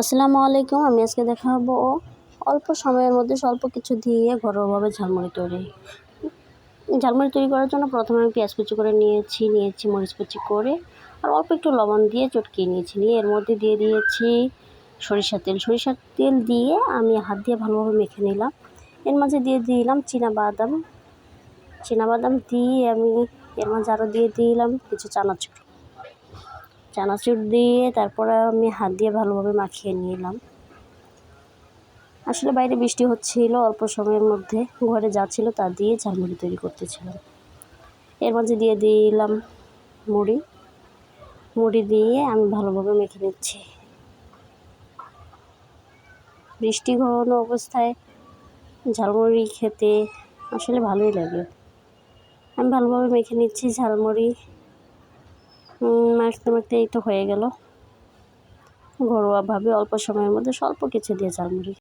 আসসালামু আলাইকুম, আমি আজকে দেখাবো অল্প সময়ের মধ্যে স্বল্প কিছু দিয়ে ঘরোয়াভাবে ঝালমুড়ি তৈরি। ঝালমুড়ি তৈরি করার জন্য প্রথমে আমি পেঁয়াজ কুচি করে নিয়েছি নিয়েছি মরিচ কুচি করে, আর অল্প একটু লবণ দিয়ে চটকিয়ে নিয়েছি। নিয়ে এর মধ্যে দিয়ে দিয়েছি সরিষার তেল। সরিষার তেল দিয়ে আমি হাত দিয়ে ভালোভাবে মেখে নিলাম। এর মাঝে দিয়ে দিলাম বাদাম বাদাম দিয়ে আমি এর মাঝে আরও দিয়ে দিলাম কিছু চানাচুর। চানাচুর দিয়ে তারপরে আমি হাত দিয়ে ভালোভাবে মাখিয়ে নিলাম। আসলে বাইরে বৃষ্টি হচ্ছিল অল্প সময়ের মধ্যে। ঘরে যা ছিল তা দিয়ে ঝালমুড়ি তৈরি করতেছিলাম। এর মাঝে দিয়ে দিলাম মুড়ি। মুড়ি দিয়ে আমি ভালোভাবে মেখে নিচ্ছি। বৃষ্টি ঘন অবস্থায় ঝালমুড়ি খেতে আসলে ভালোই লাগে। আমি ভালোভাবে মেখে নিচ্ছি ঝালমুড়ি। মাখতে মাখতে এই তো হয়ে গেল। ঘরোয়াভাবে অল্প সময়ের মধ্যে স্বল্প কিছু দিয়ে ঝালমুড়ি।